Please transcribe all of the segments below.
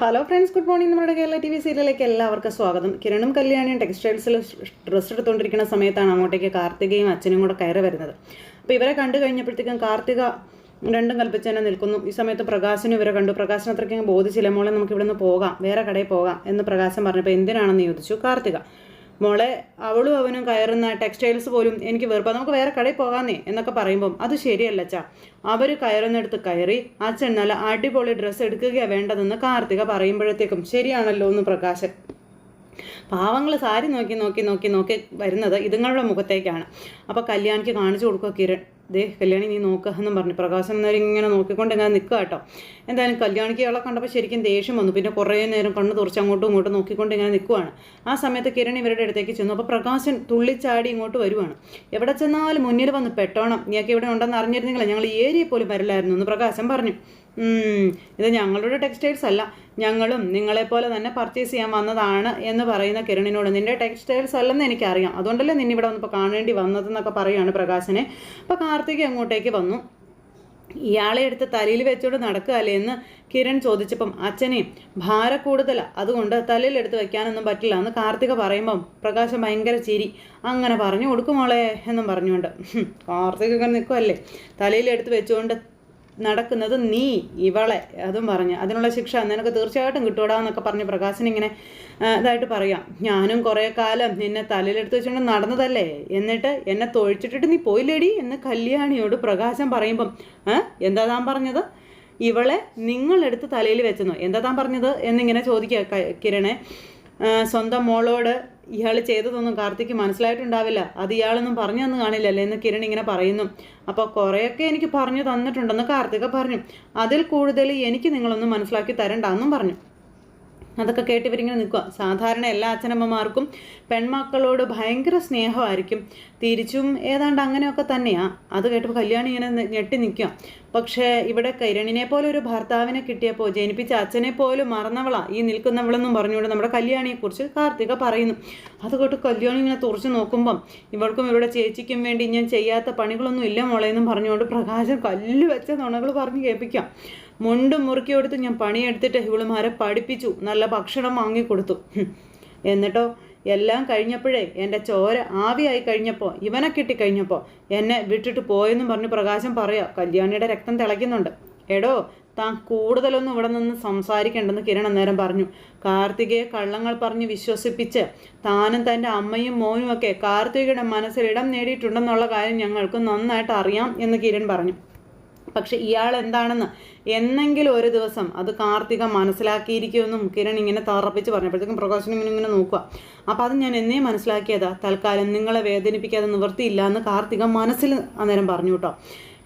Hello friends good morning നമ്മുടെ Kerala T V സീരിയലിലേക്ക് എല്ലാവർക്കും സ്വാഗതം. കിരണും കല്യാണിയും ടെക്സ്റ്റൈൽസിൽ ഡ്രസ്സ് എടുത്തുകൊണ്ടിരിക്കുന്ന സമയത്താണ് അങ്ങോട്ടേക്ക് കാർത്തികയും അച്ഛനും കൂടെ കയറി വരുന്നത്. അപ്പോൾ ഇവരെ കണ്ടു കഴിഞ്ഞപ്പോഴത്തേക്കും കാർത്തിക രണ്ടും കൽപ്പിച്ച് തന്നെ നിൽക്കുന്നു. ഈ സമയത്ത് പ്രകാശനും ഇവരെ കണ്ടു. പ്രകാശിന് അത്രയ്ക്കും ബോധിച്ചില്ല. മോളെ നമുക്ക് ഇവിടെ നിന്ന് പോകാം. വേറെ കടയിൽ പോകാം എന്ന് പ്രകാശം പറഞ്ഞപ്പോൾ എന്തിനാണെന്ന് ചോദിച്ചു കാർത്തിക. മോളെ അവളും അവനും കയറുന്ന ടെക്സ്റ്റൈൽസ് പോലും എനിക്ക് വെറുപ്പാ. നമുക്ക് വേറെ കടയിൽ പോകാന്നേ എന്നൊക്കെ പറയുമ്പം അത് ശരിയല്ല അച്ഛാ. അവർ കയറുന്നിടത്ത് കയറി അച്ഛൻ നല്ല അടിപൊളി ഡ്രസ്സ് എടുക്കുകയാണ് വേണ്ടതെന്ന് കാർത്തിക പറയുമ്പോഴത്തേക്കും ശരിയാണല്ലോ എന്ന് പ്രകാശൻ. പാവങ്ങൾ സാരി നോക്കി നോക്കി നോക്കി നോക്കി വരുന്നത് ഇതുങ്ങളുടെ മുഖത്തേക്കാണ്. അപ്പോൾ കല്യാണിക്ക് കാണിച്ചു കൊടുക്കുക കിരൺ. ദേ കല്യാണി നീ നോക്കുക എന്നും പറഞ്ഞു. പ്രകാശം നേരം ഇങ്ങനെ നോക്കിക്കൊണ്ട് ഇങ്ങനെ നിൽക്കുക കേട്ടോ. എന്തായാലും കല്യാണിക്ക് അവളെ കണ്ടപ്പോൾ ശരിക്കും ദേഷ്യം വന്നു. പിന്നെ കുറേ നേരം കണ്ണ് തുറച്ച് അങ്ങോട്ടും ഇങ്ങോട്ടും നോക്കിക്കൊണ്ട് ഇങ്ങനെ നിൽക്കുവാണ്. ആ സമയത്ത് കിരൺ ഇവരുടെ അടുത്തേക്ക് ചെന്നു. അപ്പോൾ പ്രകാശൻ തുള്ളിച്ചാടി ഇങ്ങോട്ട് വരുവാണ്. എവിടെ ചെന്നാലും മുന്നിൽ വന്ന് പെട്ടോണം. നീയൊക്കെ ഇവിടെ ഉണ്ടെന്ന് അറിഞ്ഞിരുന്നെങ്കിൽ ഞങ്ങൾ ഈ ഏരിയയിൽ പോലും വരില്ലായിരുന്നു എന്ന് പ്രകാശം പറഞ്ഞു. ഇത് ഞങ്ങളുടെ ടെക്സ്റ്റൈൽസ് അല്ല. ഞങ്ങളും നിങ്ങളെപ്പോലെ തന്നെ പർച്ചേസ് ചെയ്യാൻ വന്നതാണ് എന്ന് പറയുന്ന കിരണിനോട് നിന്റെ ടെക്സ്റ്റൈൽസ് അല്ലെന്ന് എനിക്കറിയാം. അതുകൊണ്ടല്ലേ നിന്നെ ഇവിടെ വന്നപ്പോൾ കാണേണ്ടി വന്നതെന്നൊക്കെ പറയുകയാണ് പ്രകാശനെ. അപ്പോൾ കാർത്തിക് അങ്ങോട്ടേക്ക് വന്നു. ഇയാളെ എടുത്ത് തലയിൽ വെച്ചോണ്ട് നടക്കുകയല്ലേ എന്ന് കിരൺ ചോദിച്ചപ്പം അച്ഛനെ ഭാര കൂടുതലാണ് അതുകൊണ്ട് തലയിൽ എടുത്ത് വെക്കാനൊന്നും പറ്റില്ല എന്ന് കാർത്തിക പറയുമ്പം പ്രകാശം ഭയങ്കര ചിരി. അങ്ങനെ പറഞ്ഞു കൊടുക്കും മോളെ എന്നും പറഞ്ഞുകൊണ്ട്. കാർത്തിക നിൽക്കുമല്ലേ തലയിൽ എടുത്ത് വെച്ചുകൊണ്ട് നടക്കുന്നത് നീ ഇവളെ അതും പറഞ്ഞ്. അതിനുള്ള ശിക്ഷ നിനക്ക് തീർച്ചയായിട്ടും കിട്ടൂടാ എന്നൊക്കെ പറഞ്ഞ് പ്രകാശൻ ഇങ്ങനെ ഇതായിട്ട് പറയാം. ഞാനും കുറേ കാലം നിന്നെ തലയിലെടുത്ത് വെച്ചുകൊണ്ട് നടന്നതല്ലേ? എന്നിട്ട് എന്നെ തൊഴിച്ചിട്ടിട്ട് നീ പോയില്ലേടി എന്ന് കല്യാണിയോട് പ്രകാശം പറയുമ്പം എന്താ താൻ പറഞ്ഞത്? ഇവളെ നിങ്ങളെടുത്ത് തലയിൽ വെച്ചെന്നോ? എന്താ താൻ പറഞ്ഞത് എന്നിങ്ങനെ ചോദിക്കുക കിരണെ. സ്വന്തം മോളോട് ഇയാൾ ചെയ്തതൊന്നും കാർത്തിക്ക് മനസ്സിലായിട്ടുണ്ടാവില്ല. അത് ഇയാളൊന്നും പറഞ്ഞു തന്നു കാണില്ലല്ലേ എന്ന് കിരൺ ഇങ്ങനെ പറയുന്നു. അപ്പോൾ കുറേയൊക്കെ എനിക്ക് പറഞ്ഞു തന്നിട്ടുണ്ടെന്ന് കാർത്തിക പറഞ്ഞു. അതിൽ കൂടുതൽ എനിക്ക് നിങ്ങളൊന്നും മനസ്സിലാക്കി തരണ്ടെന്നും പറഞ്ഞു. അതൊക്കെ കേട്ട് ഇവരിങ്ങനെ നിൽക്കുക സാധാരണ എല്ലാ അച്ഛനമ്മമാർക്കും പെൺമക്കളോട് ഭയങ്കര സ്നേഹമായിരിക്കും. തിരിച്ചും ഏതാണ്ട് അങ്ങനെയൊക്കെ തന്നെയാ. അത് കേട്ടപ്പോൾ കല്യാണി ഇങ്ങനെ ഞെട്ടി നിൽക്കുക പക്ഷേ ഇവിടെ കിരണിനെ പോലെ ഒരു ഭർത്താവിനെ കിട്ടിയപ്പോൾ ജനിപ്പിച്ച അച്ഛനെ പോലും മറന്നവളാ. ഈ നിൽക്കുന്നവളെന്നും പറഞ്ഞുകൊണ്ട് നമ്മുടെ കല്യാണിയെക്കുറിച്ച് കാർത്തിക പറയുന്നു. അത് കേട്ട് കല്യാണി ഇങ്ങനെ തുറച്ച് നോക്കുമ്പം ഇവൾക്കും ഇവരുടെ ചേച്ചിക്കും വേണ്ടി ഞാൻ ചെയ്യാത്ത പണികളൊന്നും ഇല്ല മോളെ എന്നും പറഞ്ഞുകൊണ്ട് പ്രകാശം കല്ല് വെച്ച നുണകൾ പറഞ്ഞ് കേൾപ്പിക്കാം മുണ്ടും മുറുക്കി കൊടുത്ത് ഞാൻ പണിയെടുത്തിട്ട് ഇവളുമാരെ പഠിപ്പിച്ചു. നല്ല ഭക്ഷണം വാങ്ങിക്കൊടുത്തു. എന്നിട്ടോ എല്ലാം കഴിഞ്ഞപ്പോഴേ എന്റെ ചോര ആവിയായി കഴിഞ്ഞപ്പോൾ ഇവനെ കിട്ടിക്കഴിഞ്ഞപ്പോൾ എന്നെ വിട്ടിട്ട് പോയെന്നും പറഞ്ഞ് പ്രകാശം പറയാ കല്യാണിയുടെ രക്തം തിളയ്ക്കുന്നുണ്ട്. എടോ താൻ കൂടുതലൊന്നും ഇവിടെ നിന്ന് സംസാരിക്കേണ്ടെന്ന് കിരൺ അന്നേരം പറഞ്ഞു. കാർത്തികയെ കള്ളങ്ങൾ പറഞ്ഞ് വിശ്വസിപ്പിച്ച് താനും തന്റെ അമ്മയും മോനും ഒക്കെ കാർത്തികയുടെ മനസ്സിൽ ഇടം നേടിയിട്ടുണ്ടെന്നുള്ള കാര്യം ഞങ്ങൾക്ക് നന്നായിട്ട് അറിയാം എന്ന് കിരൺ പറഞ്ഞു. പക്ഷെ ഇയാൾ എന്താണെന്ന് എന്നെങ്കിലും ഒരു ദിവസം അത് കാർത്തിക മനസ്സിലാക്കിയിരിക്കുമെന്നും കിരൺ ഇങ്ങനെ തറപ്പിച്ച് പറഞ്ഞപ്പോഴത്തേക്കും പ്രകാശനം ഇങ്ങനെ ഇങ്ങനെ നോക്കുക. അപ്പോൾ അത് ഞാൻ എന്നേ മനസ്സിലാക്കിയതാ. തൽക്കാലം നിങ്ങളെ വേദനിപ്പിക്കാതെ നിവൃത്തിയില്ല എന്ന് കാർത്തിക മനസ്സിൽ അന്നേരം പറഞ്ഞു കേട്ടോ.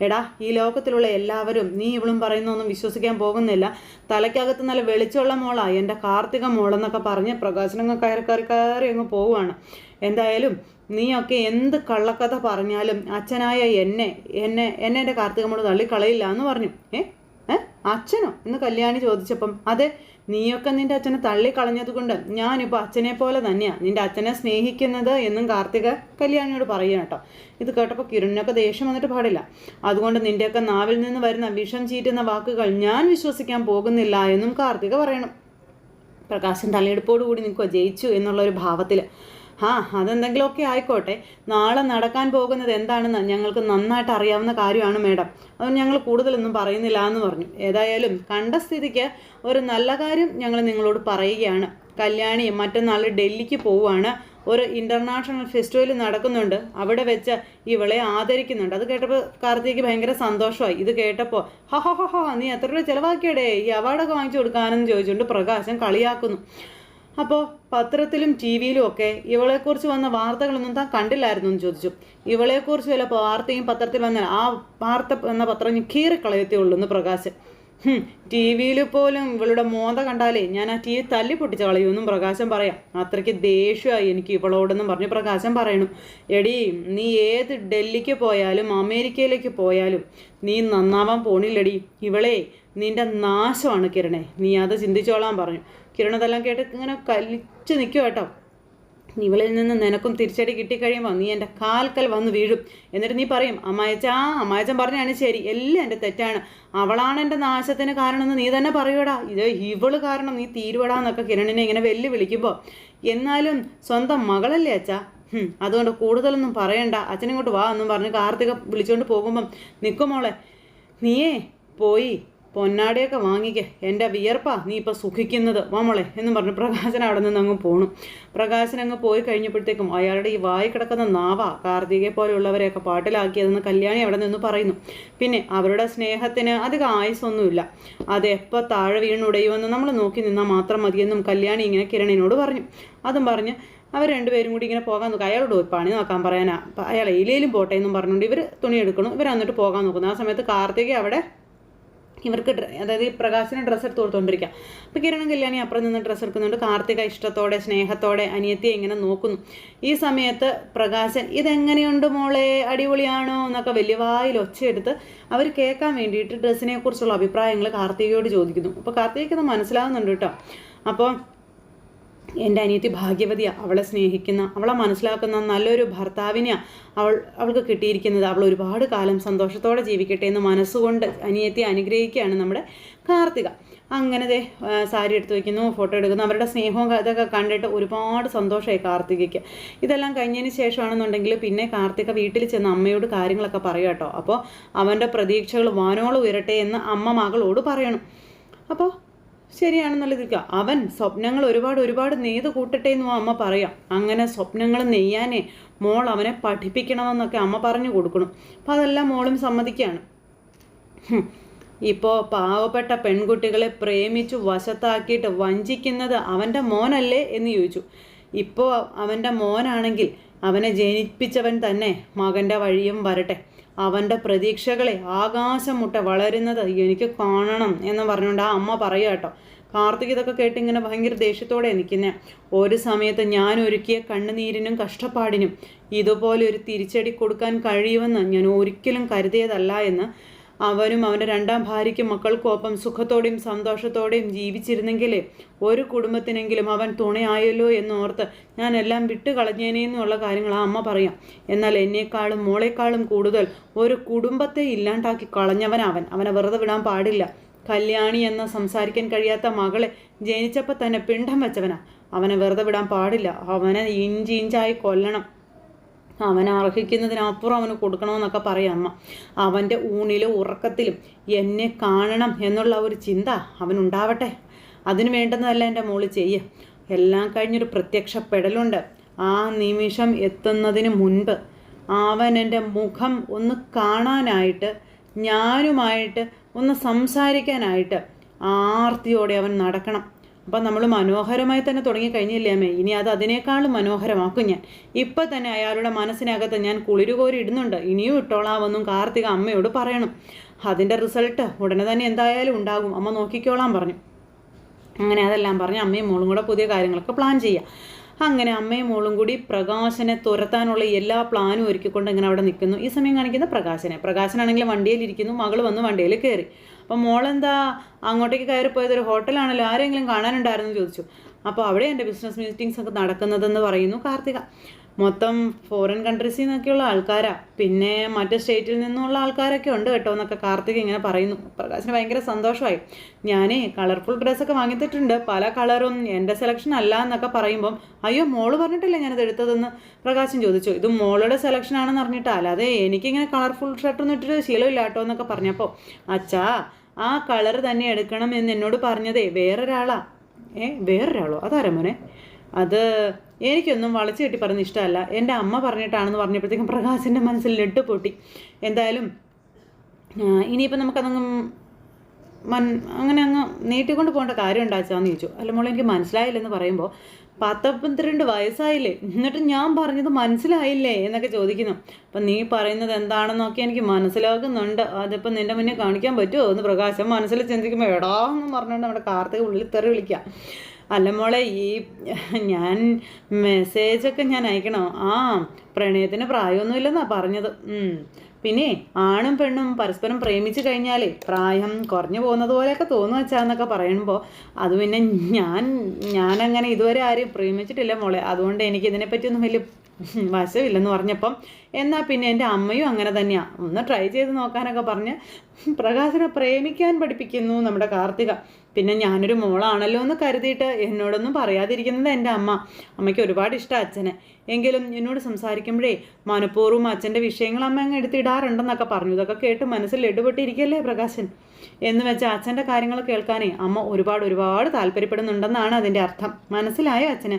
എടാ ഈ ലോകത്തിലുള്ള എല്ലാവരും നീ ഇവളും പറയുന്നൊന്നും വിശ്വസിക്കാൻ പോകുന്നില്ല. തലയ്ക്കകത്ത് നല്ല വെളിച്ചമുള്ള മോളാ. എന്റെ കാർത്തിക മോളെന്നൊക്കെ പറഞ്ഞ് പ്രകാശനങ്ങൾ കയറി കയറി കയറി അങ്ങ് പോവുകയാണ്. എന്തായാലും നീയൊക്കെ എന്ത് കള്ളക്കഥ പറഞ്ഞാലും അച്ഛനായ എന്നെ എന്നെ എന്നെ എന്റെ കാർത്തിക മോൾ തള്ളിക്കളയില്ല എന്ന് പറഞ്ഞു. ഏ? ഏ? അച്ഛനോ? എന്ന് കല്യാണി ചോദിച്ചപ്പം അതെ നീയൊക്കെ നിന്റെ അച്ഛനെ തള്ളിക്കളഞ്ഞത് കൊണ്ട് ഞാനിപ്പോൾ അച്ഛനെ പോലെ തന്നെയാണ് നിന്റെ അച്ഛനെ സ്നേഹിക്കുന്നത് എന്നും കാർത്തിക കല്യാണിയോട് പറയുക കേട്ടോ. ഇത് കേട്ടപ്പോൾ കിരണിനൊക്കെ ദേഷ്യം വന്നിട്ട് പാടില്ല. അതുകൊണ്ട് നിന്റെയൊക്കെ നാവിൽ നിന്ന് വരുന്ന വിഷം ചീറ്റുന്ന വാക്കുകൾ ഞാൻ വിശ്വസിക്കാൻ പോകുന്നില്ല എന്നും കാർത്തിക പറയണം. പ്രകാശൻ തലയെടുപ്പോടുകൂടി നിൽക്കുക ജയിച്ചു എന്നുള്ള ഒരു ഭാവത്തിൽ ആ അതെന്തെങ്കിലുമൊക്കെ ആയിക്കോട്ടെ. നാളെ നടക്കാൻ പോകുന്നത് എന്താണെന്ന് ഞങ്ങൾക്ക് നന്നായിട്ട് അറിയാവുന്ന കാര്യമാണ് മേഡം. അതുകൊണ്ട് ഞങ്ങൾ കൂടുതലൊന്നും പറയുന്നില്ല എന്ന് പറഞ്ഞു. ഏതായാലും കണ്ട സ്ഥിതിക്ക് ഒരു നല്ല കാര്യം ഞങ്ങൾ നിങ്ങളോട് പറയുകയാണ്. കല്യാണി മറ്റന്നാൾ ഡൽഹിക്ക് പോവുകയാണ്. ഒരു ഇന്റർനാഷണൽ ഫെസ്റ്റിവൽ നടക്കുന്നുണ്ട്. അവിടെ വെച്ച് ഇവളെ ആദരിക്കുന്നുണ്ട്. അത് കേട്ടപ്പോൾ കാർത്തിക്ക് ഭയങ്കര സന്തോഷമായി. ഇത് കേട്ടപ്പോൾ ഹ ഹ ഹ നീ എത്ര രൂപ ചിലവാക്കിയടേ? ഈ അവാർഡൊക്കെ വാങ്ങിച്ചു കൊടുക്കാനെന്ന് ചോദിച്ചുകൊണ്ട് പ്രകാശം കളിയാക്കുന്നു. അപ്പോൾ പത്രത്തിലും ടി വിയിലും ഒക്കെ ഇവളെക്കുറിച്ച് വന്ന വാർത്തകളൊന്നും താൻ കണ്ടില്ലായിരുന്നു എന്ന് ചോദിച്ചു. ഇവളെക്കുറിച്ച് വല്ല വാർത്തയും പത്രത്തിൽ വന്നാൽ ആ വാർത്ത എന്ന പത്രം ഞാൻ കീറിക്കളയത്തേ ഉള്ളൂ എന്ന് പ്രകാശ്. ടി വിയിൽ പോലും ഇവളുടെ മോന്ത കണ്ടാലേ ഞാൻ ആ ടി വി തല്ലി പൊട്ടിച്ച കളയുമെന്നും പ്രകാശം പറയാം. അത്രയ്ക്ക് ദേഷ്യമായി എനിക്ക് ഇവളോടെന്നും പറഞ്ഞ് പ്രകാശം പറയണം. എടി നീ ഏത് ഡൽഹിക്ക് പോയാലും അമേരിക്കയിലേക്ക് പോയാലും നീ നന്നാവാൻ പോണില്ലടി. ഇവളെ നിന്റെ നാശമാണ് കിരണേ. നീ അത് ചിന്തിച്ചോളാൻ പറഞ്ഞു. കിരൺ അതെല്ലാം കേട്ട് ഇങ്ങനെ കലിച്ച് നിൽക്കും കേട്ടോ. ഇവളിൽ നിന്ന് നിനക്കും തിരിച്ചടി കിട്ടിക്കഴിയുമ്പോൾ നീ എന്റെ കാൽക്കൽ വന്ന് വീഴും. എന്നിട്ട് നീ പറയും അമ്മായച്ച ആ അമ്മായച്ചൻ പറഞ്ഞാണ് ശരി. എല്ലാം എന്റെ തെറ്റാണ്. അവളാണ് എന്റെ നാശത്തിന് കാരണമെന്ന് നീ തന്നെ പറയൂടാ ഇത് ഇവൾ കാരണം നീ തീരുവടാന്നൊക്കെ കിരണിനെ ഇങ്ങനെ വെല്ലു വിളിക്കുമ്പോൾ എന്നാലും സ്വന്തം മകളല്ലേ അച്ഛാ? അതുകൊണ്ട് കൂടുതലൊന്നും പറയണ്ട. അച്ഛനിങ്ങോട്ട് വാ എന്നും പറഞ്ഞ് കാർത്തിക വിളിച്ചുകൊണ്ട് പോകുമ്പം നിൽക്കുമോളെ നീയേ പോയി. പൊന്നാടിയൊക്കെ വാങ്ങിക്ക. എന്റെ വിയർപ്പാ നീ ഇപ്പോൾ സുഖിക്കുന്നത്. വാമോളെ എന്ന് പറഞ്ഞു പ്രകാശൻ അവിടെ നിന്ന് അങ്ങ് പോണു. പ്രകാശൻ അങ്ങ് പോയി കഴിഞ്ഞപ്പോഴത്തേക്കും അയാളുടെ ഈ വായി കിടക്കുന്ന നാവ കാർത്തികയെ പോലെയുള്ളവരെയൊക്കെ പാട്ടിലാക്കിയതെന്ന് കല്യാണി അവിടെ നിന്ന് പറയുന്നു. പിന്നെ അവരുടെ സ്നേഹത്തിന് അധികം ആയുസൊന്നുമില്ല. അത് താഴെ വീണുടയുമെന്ന് നമ്മൾ നോക്കി നിന്നാൽ മാത്രം മതിയെന്നും കല്യാണി ഇങ്ങനെ കിരണിനോട് പറഞ്ഞു. അതും പറഞ്ഞ് അവർ രണ്ടുപേരും കൂടി ഇങ്ങനെ പോകാൻ നോക്കുക അയാളോട് പോയി പണി നോക്കാൻ പറയാനാ. അയാൾ എയിലേലും പോട്ടെ എന്നും പറഞ്ഞുകൊണ്ട് ഇവർ തുണി എടുക്കണം. ഇവർ എന്നിട്ട് പോകാൻ നോക്കുന്നു. ആ സമയത്ത് കാർത്തിക അവിടെ ഇവർക്ക് അതായത് ഈ പ്രകാശിന് ഡ്രസ്സ് എടുത്ത് കൊടുത്തോണ്ടിരിക്കുക അപ്പോൾ കിരണും കല്യാണി അപ്പുറം നിന്ന് ഡ്രസ്സ് എടുക്കുന്നുണ്ട്. കാർത്തിക ഇഷ്ടത്തോടെ സ്നേഹത്തോടെ അനിയത്തിയെ ഇങ്ങനെ നോക്കുന്നു. ഈ സമയത്ത് പ്രകാശൻ ഇതെങ്ങനെയുണ്ട് മോളെ? അടിപൊളിയാണോ? എന്നൊക്കെ വലിയ വായിൽ ഒച്ചയെടുത്ത് അവർ കേൾക്കാൻ വേണ്ടിയിട്ട് ഡ്രസ്സിനെ കുറിച്ചുള്ള അഭിപ്രായങ്ങൾ കാർത്തികയോട് ചോദിക്കുന്നു. അപ്പോൾ കാർത്തികയ്ക്ക് അത് മനസ്സിലാവുന്നുണ്ട് കേട്ടോ. അപ്പോൾ എന്റെ അനിയത്തി ഭാഗ്യവതിയാണ് അവളെ സ്നേഹിക്കുന്ന അവളെ മനസ്സിലാക്കുന്ന നല്ലൊരു ഭർത്താവിനെയാണ് അവൾ അവൾക്ക് കിട്ടിയിരിക്കുന്നത്. അവൾ ഒരുപാട് കാലം സന്തോഷത്തോടെ ജീവിക്കട്ടെ എന്ന് മനസ്സുകൊണ്ട് അനിയത്തി അനുഗ്രഹിക്കുകയാണ് നമ്മുടെ കാർത്തിക. അങ്ങനത്തെ സാരി എടുത്ത് വയ്ക്കുന്നു ഫോട്ടോ എടുക്കുന്നു. അവരുടെ സ്നേഹവും ഇതൊക്കെ കണ്ടിട്ട് ഒരുപാട് സന്തോഷമായി കാർത്തികയ്ക്ക്. ഇതെല്ലാം കഴിഞ്ഞതിന് ശേഷമാണെന്നുണ്ടെങ്കിൽ പിന്നെ കാർത്തിക വീട്ടിൽ ചെന്ന് അമ്മയോട് കാര്യങ്ങളൊക്കെ പറയും കേട്ടോ. അപ്പോൾ അവന്റെ പ്രതീക്ഷകൾ വാനോളം ഉയരട്ടെ എന്ന് അമ്മ മകളോട് പറയണം. അപ്പോൾ ശരിയാണെന്നുള്ള ഇതിൽക്കുക അവൻ സ്വപ്നങ്ങൾ ഒരുപാട് ഒരുപാട് നെയ്ത് കൂട്ടട്ടെ എന്നും അമ്മ പറയാം. അങ്ങനെ സ്വപ്നങ്ങൾ നെയ്യാനേ മോൾ അവനെ പഠിപ്പിക്കണമെന്നൊക്കെ അമ്മ പറഞ്ഞു കൊടുക്കണം. അപ്പം അതെല്ലാം മോളും സമ്മതിക്കുകയാണ്. ഇപ്പോ ഇപ്പോൾ പാവപ്പെട്ട പെൺകുട്ടികളെ പ്രേമിച്ചു വശത്താക്കിയിട്ട് വഞ്ചിക്കുന്നത് അവന്റെ മോനല്ലേ എന്ന് ചോദിച്ചു. ഇപ്പോൾ അവന്റെ മോനാണെങ്കിൽ അവനെ ജനിപ്പിച്ചവൻ തന്നെ മകന്റെ വഴിയും വരട്ടെ. അവന്റെ പ്രതീക്ഷകളെ ആകാശം മുട്ട വളരുന്നത് എനിക്ക് കാണണം എന്ന് പറഞ്ഞുകൊണ്ട് ആ അമ്മ പറയുക കേട്ടോ. കാർത്തിക് ഇതൊക്കെ കേട്ട് ഇങ്ങനെ ഭയങ്കര ദേഷ്യത്തോടെ നിൽക്കുന്നത് ഒരു സമയത്ത് ഞാൻ ഒരുക്കിയ കണ്ണുനീരിനും കഷ്ടപ്പാടിനും ഇതുപോലെ ഒരു തിരിച്ചടി കൊടുക്കാൻ കഴിയുമെന്ന് ഞാൻ ഒരിക്കലും കരുതിയതല്ല എന്ന് അവനും അവന്റെ രണ്ടാം ഭാര്യയ്ക്കും മക്കൾക്കൊപ്പം സുഖത്തോടെയും സന്തോഷത്തോടെയും ജീവിച്ചിരുന്നെങ്കിൽ ഒരു കുടുംബത്തിനെങ്കിലും അവൻ തുണയായല്ലോ എന്നോർത്ത് ഞാൻ എല്ലാം വിട്ട് കളഞ്ഞേനെന്നുള്ള കാര്യങ്ങൾ ആ അമ്മ പറയാം. എന്നാൽ എന്നേക്കാളും മോളെക്കാളും കൂടുതൽ ഒരു കുടുംബത്തെ ഇല്ലാണ്ടാക്കി കളഞ്ഞവൻ അവൻ അവനെ വെറുതെ വിടാൻ പാടില്ല. കല്യാണി എന്ന സംസാരിക്കാൻ കഴിയാത്ത മകളെ ജനിച്ചപ്പോൾ തന്നെ പിണ്ടം വെച്ചവനാ. അവനെ വെറുതെ വിടാൻ പാടില്ല. അവനെ ഇഞ്ചി ഇഞ്ചായി കൊല്ലണം. അവൻ അർഹിക്കുന്നതിനപ്പുറം അവന് കൊടുക്കണമെന്നൊക്കെ പറയാം അമ്മ. അവന്റെ ഊണിലും ഉറക്കത്തിലും എന്നെ കാണണം എന്നുള്ള ഒരു ചിന്ത അവനുണ്ടാവട്ടെ. അതിന് വേണ്ടുന്നതല്ല എന്റെ മോൾ ചെയ്യുക എല്ലാം കഴിഞ്ഞൊരു പ്രത്യക്ഷപ്പെടലുണ്ട് ആ നിമിഷം എത്തുന്നതിന് മുൻപ് അവൻ എന്റെ മുഖം ഒന്ന് കാണാനായിട്ട് ഞാനുമായിട്ട് ഒന്ന് സംസാരിക്കാനായിട്ട് ആർത്തിയോടെ അവൻ നടക്കണം. അപ്പം നമ്മൾ മനോഹരമായി തന്നെ തുടങ്ങി കഴിഞ്ഞില്ലേ അമ്മേ? ഇനി അത് അതിനേക്കാളും മനോഹരമാക്കും ഞാൻ. ഇപ്പം തന്നെ അയാളുടെ മനസ്സിനകത്ത് ഞാൻ കുളിരുകോരി ഇടുന്നുണ്ട്. ഇനിയും ഇട്ടോളാമെന്നും കാർത്തിക അമ്മയോട് പറയണം. അതിന്റെ റിസൾട്ട് ഉടനെ തന്നെ എന്തായാലും ഉണ്ടാകും. അമ്മ നോക്കിക്കോളാം പറഞ്ഞു. അങ്ങനെ അതെല്ലാം പറഞ്ഞ് അമ്മയും മോളും കൂടെ പുതിയ കാര്യങ്ങളൊക്കെ പ്ലാൻ ചെയ്യാം. അങ്ങനെ അമ്മയും മോളും കൂടി പ്രകാശനെ തുരത്താനുള്ള എല്ലാ പ്ലാനും ഒരുക്കിക്കൊണ്ട് ഇങ്ങനെ അവിടെ നിൽക്കുന്നു. ഈ സമയം കാണിക്കുന്ന പ്രകാശനെ. പ്രകാശനാണെങ്കിൽ വണ്ടിയിലിരിക്കുന്നു മകൾ വന്ന് വണ്ടിയിൽ കയറി. അപ്പം മോളെന്താ അങ്ങോട്ടേക്ക് കയറി പോയത്? ഒരു ഹോട്ടലാണല്ലോ. ആരെങ്കിലും കാണാനുണ്ടായിരുന്നു ചോദിച്ചു. അപ്പോൾ അവിടെ എന്റെ ബിസിനസ് മീറ്റിംഗ്സ് ഒക്കെ നടക്കുന്നതെന്ന് പറയുന്നു കാർത്തിക. മൊത്തം ഫോറിൻ കൺട്രീസിൽ നിന്നൊക്കെയുള്ള ആൾക്കാരാ. പിന്നെ മറ്റു സ്റ്റേറ്റിൽ നിന്നുള്ള ആൾക്കാരൊക്കെ ഉണ്ട് കേട്ടോ എന്നൊക്കെ കാർത്തിക ഇങ്ങനെ പറയുന്നു. പ്രകാശിന് ഭയങ്കര സന്തോഷമായി. ഞാനേ കളർഫുൾ ഡ്രസ്സൊക്കെ വാങ്ങിത്തിട്ടുണ്ട് പല കളറും എന്റെ സെലക്ഷൻ അല്ല എന്നൊക്കെ പറയുമ്പം അയ്യോ മോൾ പറഞ്ഞിട്ടില്ല ഞാനത് എടുത്തതെന്ന്? പ്രകാശൻ ചോദിച്ചു. ഇത് മോളുടെ സെലക്ഷൻ ആണെന്ന് അറിഞ്ഞിട്ടാ. അല്ലാതെ എനിക്കിങ്ങനെ കളർഫുൾ ഷർട്ടൊന്നും ഇട്ടിട്ട് ശീലമില്ല കേട്ടോ എന്നൊക്കെ പറഞ്ഞപ്പോൾ അച്ഛാ ആ കളർ തന്നെ എടുക്കണം എന്ന് എന്നോട് പറഞ്ഞതേ വേറൊരാളാ. ഏ വേറൊരാളോ? അതാരാ മോനെ? അത് എനിക്കൊന്നും വളച്ചു കെട്ടി പറഞ്ഞ ഇഷ്ടമല്ല. എന്റെ അമ്മ പറഞ്ഞിട്ടാണെന്ന് പറഞ്ഞപ്പോഴത്തേക്കും പ്രകാശിന്റെ മനസ്സിൽ ലെട്ട് പൊട്ടി. എന്തായാലും ഇനിയിപ്പോൾ നമുക്കതങ്ങ് മൻ അങ്ങനെ അങ്ങ് നീട്ടിക്കൊണ്ട് പോകേണ്ട കാര്യം ഉണ്ടാച്ചാന്ന് ചോദിച്ചു. അല്ല മോളെ എനിക്ക് മനസ്സിലായില്ലെന്ന് പറയുമ്പോൾ പത്തൊമ്പത്തിരണ്ട് വയസ്സായില്ലേ? എന്നിട്ട് ഞാൻ പറഞ്ഞത് മനസ്സിലായില്ലേ എന്നൊക്കെ ചോദിക്കുന്നു. അപ്പം നീ പറയുന്നത് എന്താണെന്നൊക്കെ എനിക്ക് മനസ്സിലാക്കുന്നുണ്ട് അതിപ്പം നിന്റെ മുന്നേ കാണിക്കാൻ പറ്റുമോ എന്ന് പ്രകാശം മനസ്സിൽ ചിന്തിക്കുമ്പോൾ എടാ എന്ന് പറഞ്ഞുകൊണ്ട് നമ്മുടെ കാർത്തിക ഉള്ളിൽ തെറി വിളിക്കാം. അല്ല മോളെ ഈ ഞാൻ മെസ്സേജൊക്കെ ഞാൻ അയക്കണോ? ആ പ്രണയത്തിന് പ്രായമൊന്നുമില്ലെന്നാണ് പറഞ്ഞത്. പിന്നെ ആണും പെണ്ണും പരസ്പരം പ്രേമിച്ചു കഴിഞ്ഞാലേ പ്രായം കുറഞ്ഞു പോകുന്നത് പോലെയൊക്കെ തോന്നുന്നു വെച്ചാന്നൊക്കെ പറയുമ്പോൾ അത് പിന്നെ ഞാൻ ഞാനങ്ങനെ ഇതുവരെ ആരും പ്രേമിച്ചിട്ടില്ല മോളെ. അതുകൊണ്ട് എനിക്ക് ഇതിനെപ്പറ്റിയൊന്നും വലിയ വശമില്ലെന്ന് പറഞ്ഞപ്പം എന്നാൽ പിന്നെ എന്റെ അമ്മയും അങ്ങനെ തന്നെയാണ് ഒന്ന് ട്രൈ ചെയ്ത് നോക്കാനൊക്കെ പറഞ്ഞ് പ്രകാശനെ പ്രേമിക്കാൻ പഠിപ്പിക്കുന്നു നമ്മുടെ കാർത്തിക. പിന്നെ ഞാനൊരു മോളാണല്ലോ എന്ന് കരുതിയിട്ട് എന്നോടൊന്നും പറയാതിരിക്കുന്നത് എന്റെ അമ്മ. അമ്മയ്ക്ക് ഒരുപാട് ഇഷ്ടം അച്ഛനെ. എങ്കിലും എന്നോട് സംസാരിക്കുമ്പോഴേ മനഃപൂർവം അച്ഛന്റെ വിഷയങ്ങൾ അമ്മ അങ്ങ് എടുത്തിടാറുണ്ടെന്നൊക്കെ പറഞ്ഞു. ഇതൊക്കെ കേട്ട് മനസ്സിൽ ഇടപെട്ടിരിക്കല്ലേ പ്രകാശൻ? എന്ന് വെച്ചാൽ അച്ഛന്റെ കാര്യങ്ങൾ കേൾക്കാനേ അമ്മ ഒരുപാട് ഒരുപാട് താല്പര്യപ്പെടുന്നുണ്ടെന്നാണ് അതിന്റെ അർത്ഥം. മനസ്സിലായോ അച്ഛന്?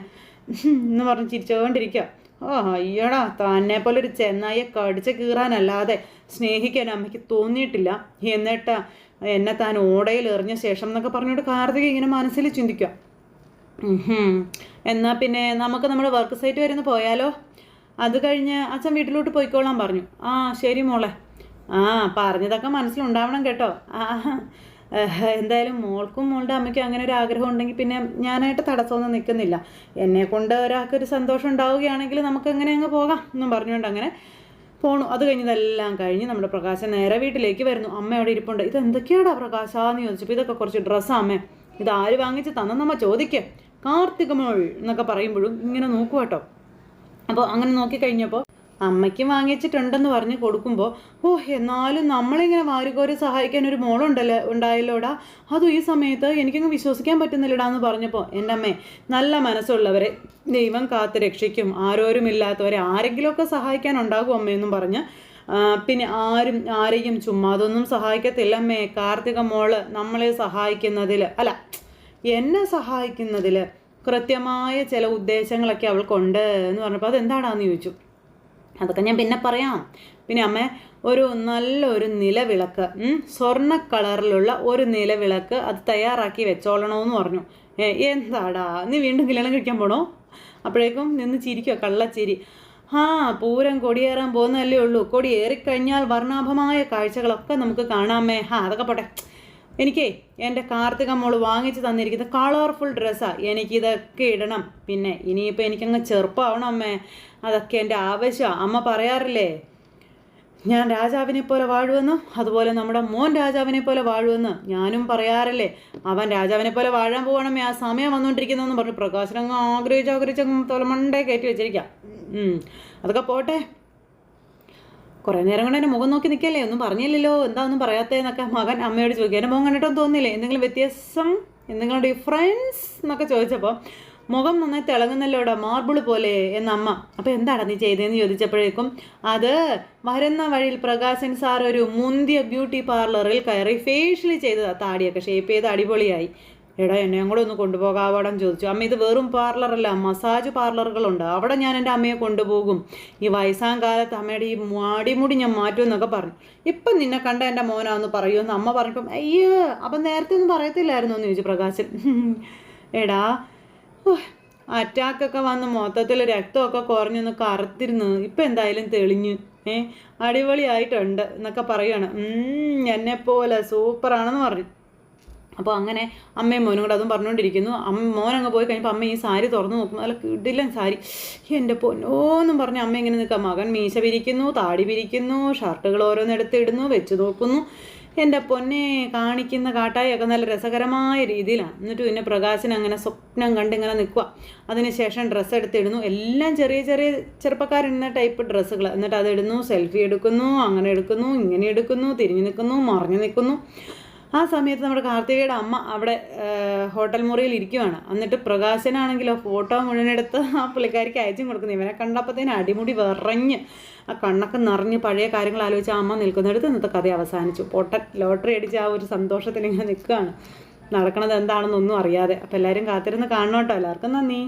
എന്ന് പറഞ്ഞ് ചിരിച്ചുകൊണ്ടിരിക്കുക. ഓ അയ്യടാ തന്നെ പോലെ ഒരു ചെന്നായെ കടിച്ച് കീറാനല്ലാതെ സ്നേഹിക്കാൻ അമ്മയ്ക്ക് തോന്നിയിട്ടില്ല. എന്നിട്ട് എന്നെ താൻ ഓടയിൽ എറിഞ്ഞ ശേഷം എന്നൊക്കെ പറഞ്ഞുകൊണ്ട് കാർത്തിക ഇങ്ങനെ മനസ്സിൽ ചിന്തിക്കുക. എന്നാൽ പിന്നെ നമുക്ക് നമ്മുടെ വർക്ക് സൈറ്റ് വരെ ഒന്ന് പോയാലോ? അത് കഴിഞ്ഞ് അച്ഛൻ വീട്ടിലോട്ട് പോയിക്കോളാൻ പറഞ്ഞു. ആ ശരി മോളെ. ആ പറഞ്ഞതൊക്കെ മനസ്സിലുണ്ടാവണം കേട്ടോ. എന്തായാലും മോൾക്കും മോളുടെ അമ്മയ്ക്കും അങ്ങനെ ഒരു ആഗ്രഹം ഉണ്ടെങ്കിൽ പിന്നെ ഞാനായിട്ട് തടസ്സമൊന്നും നിൽക്കുന്നില്ല. എന്നെ കൊണ്ട് ഒരാൾക്കൊരു സന്തോഷം ഉണ്ടാവുകയാണെങ്കിൽ നമുക്ക് അങ്ങനെ അങ്ങ് പോകാം എന്നും പറഞ്ഞുകൊണ്ട് അങ്ങനെ പോണു. അത് കഴിഞ്ഞതെല്ലാം കഴിഞ്ഞ് നമ്മുടെ പ്രകാശം നേരെ വീട്ടിലേക്ക് വരുന്നു. അമ്മ അവിടെ ഇരിപ്പുണ്ട്. ഇത് എന്തൊക്കെയാടാ പ്രകാശാന്ന് ചോദിച്ചപ്പോൾ ഇതൊക്കെ കുറച്ച് ഡ്രസ്സാ അമ്മേ. ഇത് ആര് വാങ്ങിച്ച് തന്നെന്നമ്മ ചോദിക്കുക കാർത്തികമോൾ എന്നൊക്കെ പറയുമ്പോഴും ഇങ്ങനെ നോക്കുക കേട്ടോ. അപ്പോൾ അങ്ങനെ നോക്കിക്കഴിഞ്ഞപ്പോൾ അമ്മയ്ക്ക് വാങ്ങിച്ചിട്ടുണ്ടെന്ന് പറഞ്ഞ് കൊടുക്കുമ്പോൾ ഓ എന്നാലും നമ്മളിങ്ങനെ വാരിക്കോരി സഹായിക്കാൻ ഒരു മോളുണ്ടല്ലോ ഉണ്ടായല്ലോടാ? അതും ഈ സമയത്ത് എനിക്കങ്ങ് വിശ്വസിക്കാൻ പറ്റുന്നില്ലടാ എന്ന് പറഞ്ഞപ്പോൾ എന്റെ അമ്മേ നല്ല മനസ്സുള്ളവരെ ദൈവം കാത്ത് രക്ഷിക്കും. ആരോരുമില്ലാത്തവരെ ആരെങ്കിലുമൊക്കെ സഹായിക്കാനുണ്ടാകും അമ്മയെന്നും പറഞ്ഞ് പിന്നെ ആരും ആരെയും ചുമ്മാതൊന്നും സഹായിക്കത്തില്ല അമ്മേ. കാർത്തിക മോൾ നമ്മളെ സഹായിക്കുന്നതിൽ അല്ല എന്നെ സഹായിക്കുന്നതിൽ കൃത്യമായ ചില ഉദ്ദേശങ്ങളൊക്കെ അവൾക്കുണ്ട് എന്ന് പറഞ്ഞപ്പോൾ അതെന്താണെന്ന് ചോദിച്ചു. അതൊക്കെ ഞാൻ പിന്നെ പറയാം. പിന്നെ അമ്മ ഒരു നല്ലൊരു നിലവിളക്ക് സ്വർണ കളറിലുള്ള ഒരു നിലവിളക്ക് അത് തയ്യാറാക്കി വെച്ചോളണമെന്ന് പറഞ്ഞു. എന്താടാ? നീ വീണ്ടും കല്യാണം കഴിക്കാൻ പോണോ? അപ്പോഴേക്കും നിന്ന് ചിരിക്കുക കള്ളച്ചിരി. ആ പൂരം കൊടിയേറാൻ പോകുന്നതല്ലേ ഉള്ളൂ. കൊടിയേറിക്കഴിഞ്ഞാൽ വർണാഭമായ കാഴ്ചകളൊക്കെ നമുക്ക് കാണാമേ ഹാ അതൊക്കെ പോട്ടെ. എനിക്കേ എന്റെ കാർത്തിക മോൾ വാങ്ങിച്ച് തന്നിരിക്കുന്ന കളർഫുൾ ഡ്രസ്സാണ് എനിക്കിതൊക്കെ ഇടണം. പിന്നെ ഇനിയിപ്പോൾ എനിക്കങ്ങ് ചെറുപ്പമാവണം അമ്മേ. അതൊക്കെ എന്റെ ആവശ്യമാണ് അമ്മ പറയാറില്ലേ ഞാൻ രാജാവിനെ പോലെ വാഴുമെന്ന്? അതുപോലെ നമ്മുടെ മോൻ രാജാവിനെ പോലെ വാഴുമെന്ന്? ഞാനും പറയാറില്ലേ അവൻ രാജാവിനെ പോലെ വാഴാൻ പോകണമേ ആ സമയം വന്നുകൊണ്ടിരിക്കുന്നതെന്ന് പറഞ്ഞു പ്രകാശനങ്ങ് ആഗ്രഹിച്ച് ആഗ്രഹിച്ച് തൊലമണ്ടേ കയറ്റി വെച്ചിരിക്കാം. അതൊക്കെ പോട്ടെ. കുറേ നേരം കൊണ്ട് എന്റെ മുഖം നോക്കി നിൽക്കല്ലേ? ഒന്നും പറഞ്ഞില്ലല്ലോ. എന്താ ഒന്നും പറയാത്തേന്നൊക്കെ മകൻ അമ്മയോട് ചോദിക്കുക എന്റെ മുഖം കണ്ടിട്ടൊന്നും തോന്നില്ലേ എന്തെങ്കിലും വ്യത്യാസം? എന്തെങ്കിലും ഡിഫറൻസ് എന്നൊക്കെ ചോദിച്ചപ്പോൾ മുഖം നന്നായി തിളങ്ങുന്നല്ലോടാ മാർബിൾ പോലെ എന്ന അമ്മ. അപ്പോൾ എന്താണ് നീ ചെയ്തതെന്ന് ചോദിച്ചപ്പോഴേക്കും അത് വരുന്ന വഴിയിൽ പ്രകാശൻ സാർ ഒരു മുന്തിയ ബ്യൂട്ടി പാർലറിൽ കയറി ഫേഷ്യൽ ചെയ്തതാണ് താടിയൊക്കെ ഷേപ്പ് ചെയ്ത് അടിപൊളിയായി. എടാ എന്നെ കൂടെ ഒന്ന് കൊണ്ടുപോകാവടം ചോദിച്ചു. അമ്മ ഇത് വെറും പാർലറല്ല മസാജ് പാർലറുകളുണ്ട് അവിടെ ഞാൻ എന്റെ അമ്മയെ കൊണ്ടുപോകും. ഈ വയസ്സാം കാലത്ത് അമ്മയുടെ ഈ മാടിമുടി ഞാൻ മാറ്റും എന്നൊക്കെ പറഞ്ഞു. ഇപ്പം നിന്നെ കണ്ട എന്റെ മോനാന്ന് പറയുമെന്ന് അമ്മ പറഞ്ഞപ്പം അയ്യോ അപ്പം നേരത്തെ ഒന്നും പറയത്തില്ലായിരുന്നു? എന്ന് ചോദിച്ചു പ്രകാശൻ. എടാ അറ്റാക്കൊക്കെ വന്ന് മൊത്തത്തിൽ രക്തമൊക്കെ കുറഞ്ഞൊന്ന് കറുത്തിരുന്നു ഇപ്പം എന്തായാലും തെളിഞ്ഞു. ഏ അടിപൊളിയായിട്ടുണ്ട് എന്നൊക്കെ പറയുകയാണ് എന്നെപ്പോലെ സൂപ്പറാണെന്ന് പറഞ്ഞു. അപ്പോൾ അങ്ങനെ അമ്മയും മോനും കൂടെ അതും പറഞ്ഞുകൊണ്ടിരിക്കുന്നു അമ്മ മോനങ്ങ് പോയി കഴിഞ്ഞപ്പോൾ അമ്മ ഈ സാരി തുറന്നു നോക്കും നല്ല കിടില്ല സാരി. എന്റെ പൊന്നോന്നും പറഞ്ഞ് അമ്മ ഇങ്ങനെ നിൽക്കാം. മകൻ മീശ പിരിക്കുന്നു താടി പിരിക്കുന്നു ഷർട്ടുകൾ ഓരോന്നെടുത്ത് ഇടുന്നു വെച്ച് നോക്കുന്നു. എന്റെ പൊന്നെ കാണിക്കുന്ന കാട്ടായൊക്കെ നല്ല രസകരമായ രീതിയിലാണ് എന്നിട്ട് പിന്നെ പ്രകാശൻ അങ്ങനെ സ്വപ്നം കണ്ടിങ്ങനെ നിൽക്കുക അതിനുശേഷം ഡ്രസ്സ് എടുത്തിടുന്നു എല്ലാം ചെറിയ ചെറിയ ചെറുപ്പക്കാരിടുന്ന ടൈപ്പ് ഡ്രസ്സുകൾ എന്നിട്ട് അതിടുന്നു സെൽഫി എടുക്കുന്നു അങ്ങനെ എടുക്കുന്നു ഇങ്ങനെ എടുക്കുന്നു തിരിഞ്ഞു നിൽക്കുന്നു മറിഞ്ഞു നിൽക്കുന്നു. ആ സമയത്ത് നമ്മുടെ കാർത്തികയുടെ അമ്മ അവിടെ ഹോട്ടൽ മുറിയിൽ ഇരിക്കുവാണ്. എന്നിട്ട് പ്രകാശനാണെങ്കിലോ ഫോട്ടോ മുഴുവനെടുത്ത് ആ പുള്ളിക്കാരിക്ക് അയച്ചും കൊടുക്കുന്നു. ഇവനെ കണ്ടപ്പോഴത്തേന് അടിമുടി വിറഞ്ഞ് ആ കണ്ണൊക്കെ നിറഞ്ഞ് പഴയ കാര്യങ്ങൾ ആലോചിച്ച് ആ അമ്മ നിൽക്കുന്നിടത്ത് ഇന്നത്തെ കഥ അവസാനിച്ചു. പൊട്ടൻ ലോട്ടറി അടിച്ച് ആ ഒരു സന്തോഷത്തിൽ ഇങ്ങനെ നിൽക്കുകയാണ് നടക്കണത് എന്താണെന്നൊന്നും അറിയാതെ. അപ്പോൾ എല്ലാവരും കാത്തിരുന്ന് കാണണം കേട്ടോ. എല്ലാവർക്കും നന്ദി.